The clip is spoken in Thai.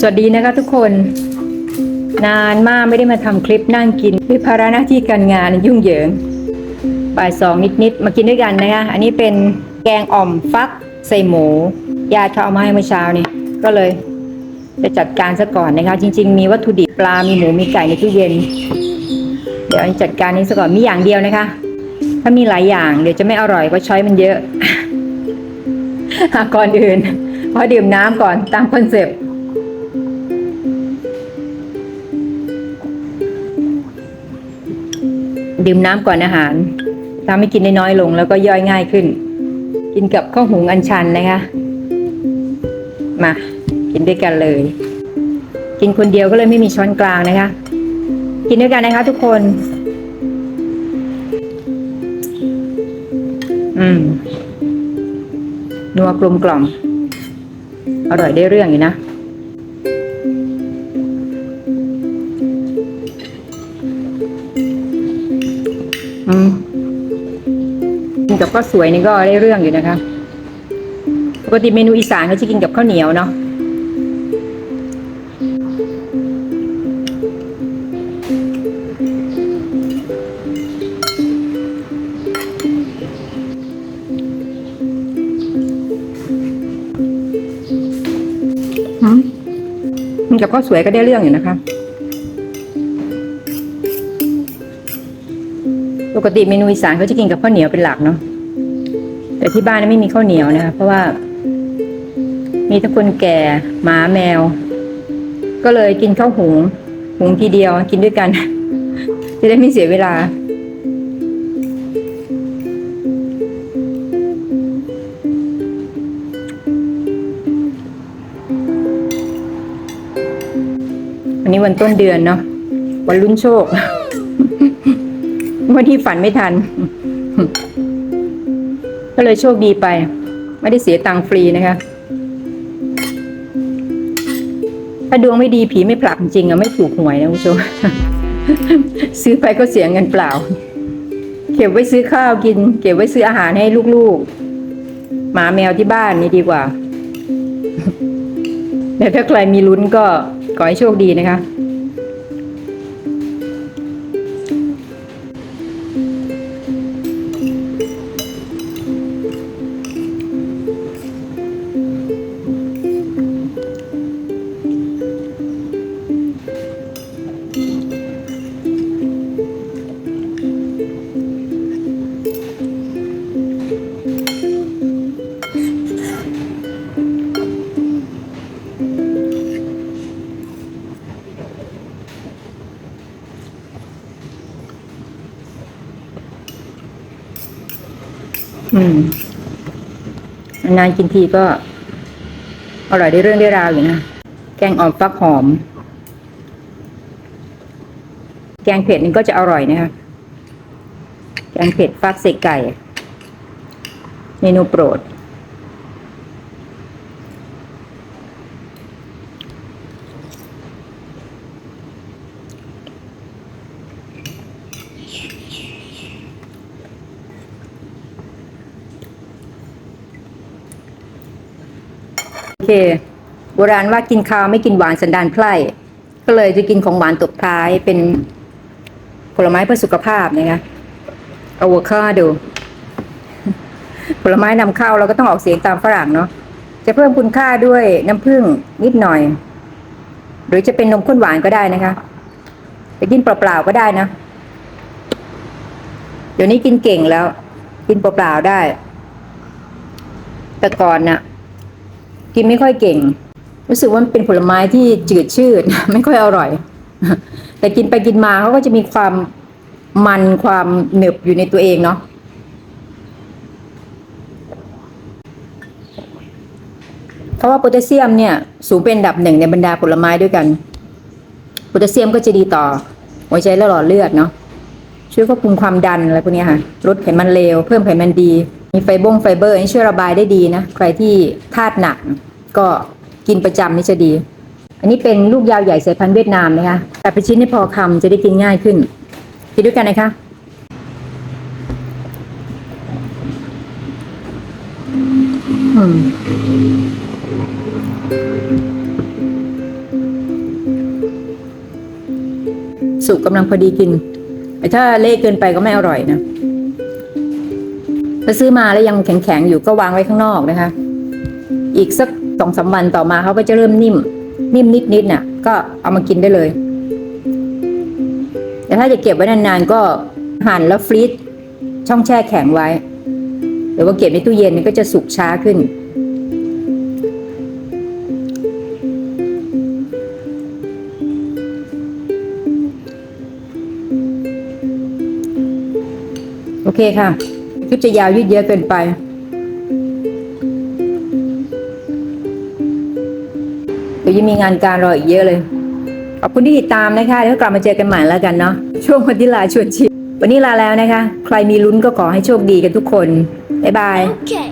สวัสดีนะคะทุกคน นานมากไม่ได้มาทำคลิปนั่งกินด้วยภาระหน้าที่การงานยุ่งเหยิงบ่ายสองนิดๆมากินด้วยกันนะคะอันนี้เป็นแกงอ่อมฟักใส่หมูญาติเขาเอามาให้เมื่อเช้านี่ก็เลยจะจัดการซะก่อนนะคะ จริง ๆ มีวัตถุดิบปลา มีหมู มีไก่ในตู้เย็น เดี๋ยวจัดการนี้ซะก่อน มีอย่างเดียวนะคะ ถ้ามีหลายอย่างเดี๋ยวจะไม่อร่อยเพราะช้อยมันเยอะก่อนอื่นขอดื่มน้ำก่อนตามคอนเซปต์ ดื่มน้ำก่อนอาหารทำให้กินได้น้อยลงแล้วก็ย่อยง่ายขึ้น กินกับข้าวหุงอันชันนะคะ มากินด้วยกันเลย กินคนเดียวก็เลยไม่มีช้อนกลางนะคะ กินด้วยกันนะคะ ทุกคน อืมนัวกลมกล่อมอร่อยได้เรื่องอยู่นะ อืมกินกับข้าวสวยนี่ก็ได้เรื่องอยู่นะคะ ปกติเมนูอีสานเขาจะกินกับข้าวเหนียวเนาะมันกับข้าวสวยก็ได้เรื่องอยู่นะคะ กติเมนูอีสานเขาจะกินกับข้าวเหนียวเป็นหลักเนาะแต่ที่บ้านไม่มีข้าวเหนียวนะคะเพราะว่า มีทั้งคนแก่หมาแมว ก็เลยกินข้าวหุงหุงทีเดียวกินด้วยกัน จะได้ไม่เสียเวลาวันนี้วันต้นเดือนเนาะวันลุ้นโชค วันที่ฝันไม่ทัน ก็เลยโชคดีไป ไม่ได้เสียตังค์ฟรีนะคะ ถ้าดวงไม่ดีผีไม่ผลักจริงอะไม่ถูกหวยนะคุณผู้ชมซื้อไปก็เสียเงินเปล่า เก็บไว้ซื้อข้าวกิน เก็บไว้ซื้ออาหารให้ลูกๆ หมาแมวที่บ้านนี่ดีกว่าแต่ถ้าใครมีลุ้นก็ขอให้โชคดีนะคะ อืม นานกินทีก็ อร่อยได้เรื่องได้ราวอยู่นะ แกงอ่อมฟักหอม แกงเผ็ดนี่ก็จะอร่อยนะคะ แกงเผ็ดฟักเสกไก่ เมนูโปรด เคโบราณว่ากินข้าวไม่กินหวานสันดานไพร่ก็เลยจะกินของหวานตบท้ายเป็นผลไม้เพื่อสุขภาพนะคะอะโวคาโดผลไม้นำเข้าเราก็ต้องออกเสียงตามฝรั่งเนาะจะเพิ่มคุณค่าด้วยน้ำผึ้งนิดหน่อย หรือจะเป็นนมข้นหวานก็ได้นะคะจะกินเปล่าๆก็ได้นะเดี๋ยวนี้กินเก่งแล้ว กินเปล่าๆได้ แต่ก่อนน่ะ กินไม่ค่อยเก่ง รู้สึกว่ามันเป็นผลไม้ที่จืดชืดไม่ค่อยอร่อย แต่กินไปกินมาเขาก็จะมีความมันความหนึบอยู่ในตัวเองเนาะเพราะว่าโพแทสเซียมเนี่ยสูงเป็นอันดับหนึ่งในบรรดาผลไม้ด้วยกันโพแทสเซียมก็จะดีต่อหัวใจและหลอดเลือดเนาะช่วยควบคุมความดันอะไรพวกนี้ค่ะลดไขมันเลวเพิ่มไขมันดีีไฟบงไฟเบอร์นี่ช่วยระบายได้ดีนะ ใครที่ธาตุหนัก ก็กินประจำนี่จะดี อันนี้เป็นลูกยาวใหญ่สายพันธุ์เวียดนามนะคะแต่เป็นชิ้นให้พอคำจะได้กินง่ายขึ้นกินด้วยกันนะคะสุกกำลังพอดีกินแต่ถ้าเละเกินไปก็ไม่อร่อยนะ ถ้าซื้อมาแล้วยังแข็งๆอยู่ก็วางไว้ข้างนอกนะคะ อีกสักสองสามวันต่อมาเขาก็จะเริ่มนิ่ม นิ่มนิดๆน่ะ ก็เอามากินได้เลย แต่ถ้าจะเก็บไว้นานๆก็หั่นแล้วฟรีซช่องแช่แข็งไว้ หรือว่าเก็บในตู้เย็นนี่ก็จะสุกช้าขึ้น โอเคค่ะ คลิปจะยาวยืดเยอะเกินไป เดี๋ยวยังมีงานการรออีกเยอะเลย ขอบคุณที่ติดตามนะคะ แล้วกลับมาเจอกันใหม่แล้วกันเนาะ ช่วงวันที่ลาชวนชิมวันนี้ลาแล้วนะคะ ใครมีลุ้นก็ขอให้โชคดีกันทุกคน บ๊ายบาย Okay.